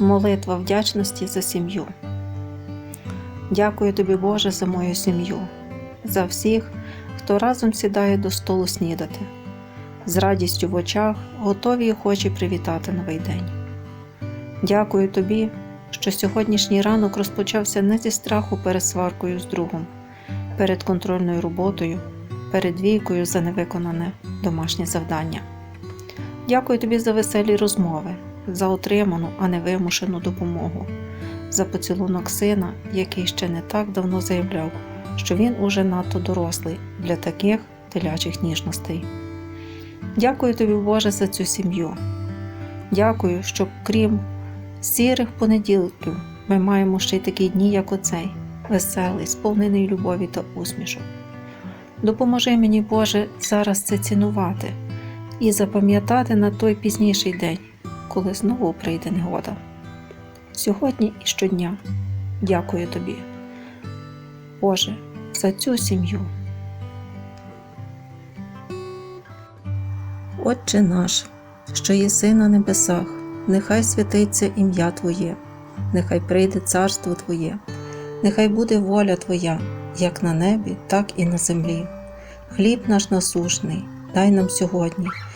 Молитва вдячності за сім'ю. Дякую тобі, Боже, за мою сім'ю, за всіх, хто разом сідає до столу снідати, з радістю в очах, готові і охочі привітати новий день. Дякую тобі, що сьогоднішній ранок розпочався не зі страху перед сваркою з другом, перед контрольною роботою, перед двійкою за невиконане домашнє завдання. Дякую тобі за веселі розмови, за отриману, а не вимушену допомогу, за поцілунок сина, який ще не так давно заявляв, що він уже надто дорослий для таких телячих ніжностей. Дякую тобі, Боже, за цю сім'ю. Дякую, що крім сірих понеділків ми маємо ще й такі дні, як оцей, веселий, сповнений любові та усмішок. Допоможи мені, Боже, зараз це цінувати і запам'ятати на той пізніший день, коли знову прийде негода. Сьогодні і щодня дякую тобі, Боже, за цю сім'ю. Отче наш, що єси на небесах, нехай святиться ім'я Твоє, нехай прийде царство Твоє, нехай буде воля Твоя, як на небі, так і на землі. Хліб наш насушний, дай нам сьогодні,